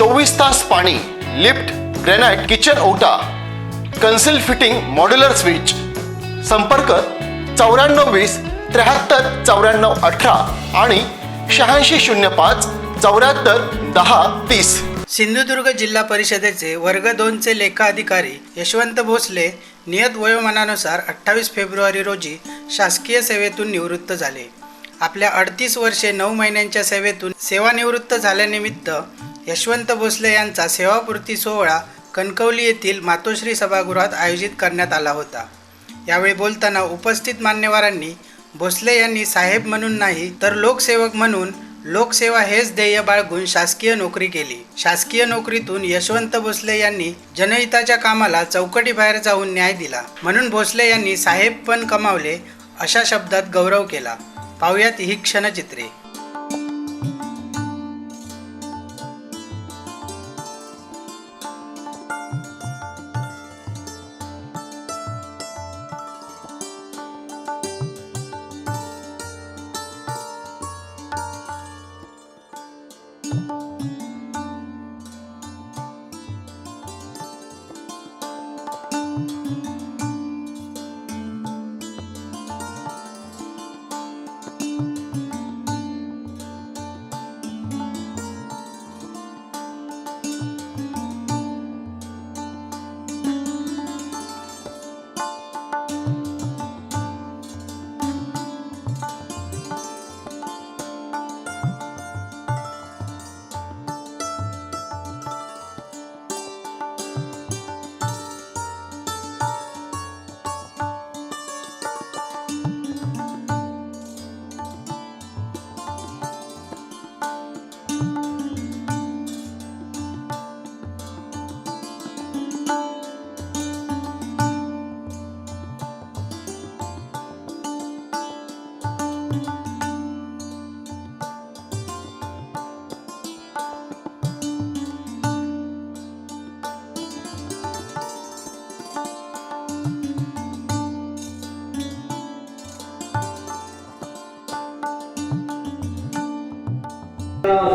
चोवीस तास पाणी लिफ्ट ग्रेनाइट किचन ओटा कन्सिल फिटिंग मॉड्युलर स्विच. संपर्क चौऱ्याण्णव वीस त्र्याहत्तर चौऱ्याण्णव अठरा आणि शहाऐंशी शून्य पाच चौऱ्याहत्तर दहा तीस. सिंधुदुर्ग जिल्हा परिषदेचे वर्ग दोनचे लेखा अधिकारी यशवंत भोसले नियत वयोमानानुसार अठ्ठावीस फेब्रुवारी रोजी शासकीय सेवेतून निवृत्त झाले. आपल्या अडतीस वर्षे नऊ महिन्यांच्या सेवेतून सेवानिवृत्त झाल्यानिमित्त यशवंत भोसले यांचा सेवापूर्ती सोहळा कणकवली येथील मातोश्री सभागृहात आयोजित करण्यात आला होता. यावेळी बोलताना उपस्थित मान्यवरांनी भोसले यांनी साहेब म्हणून नाही तर लोकसेवक म्हणून लोकसेवा हेच ध्येय बाळगून शासकीय नोकरी केली. शासकीय नोकरीतून यशवंत भोसले यांनी जनहिताच्या कामाला चौकटीबाहेर जाऊन न्याय दिला. म्हणून भोसले यांनी साहेब पण कमावले अशा शब्दात गौरव केला. पाहुयात ही क्षणचित्रे.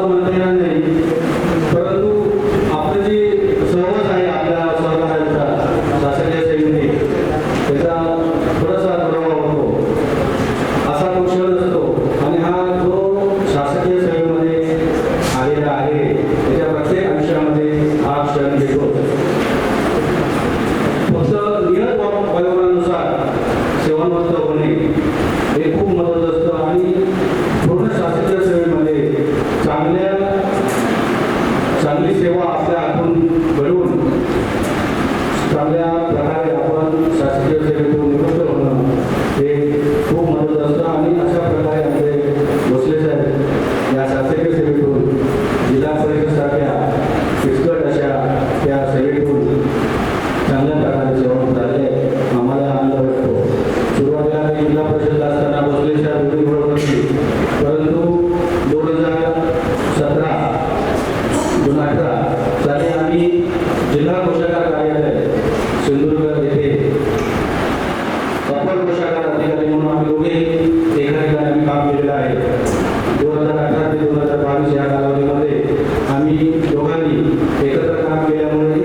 ونطيعا अपर कोषागार अधिकारी म्हणून आम्ही दोघे एका ठिकाणी आम्ही काम केलेलं आहे. दोन हजार अठरा ते दोन हजार बावीस या कालावधीमध्ये आम्ही दोघांनी एकत्र काम केल्यामुळे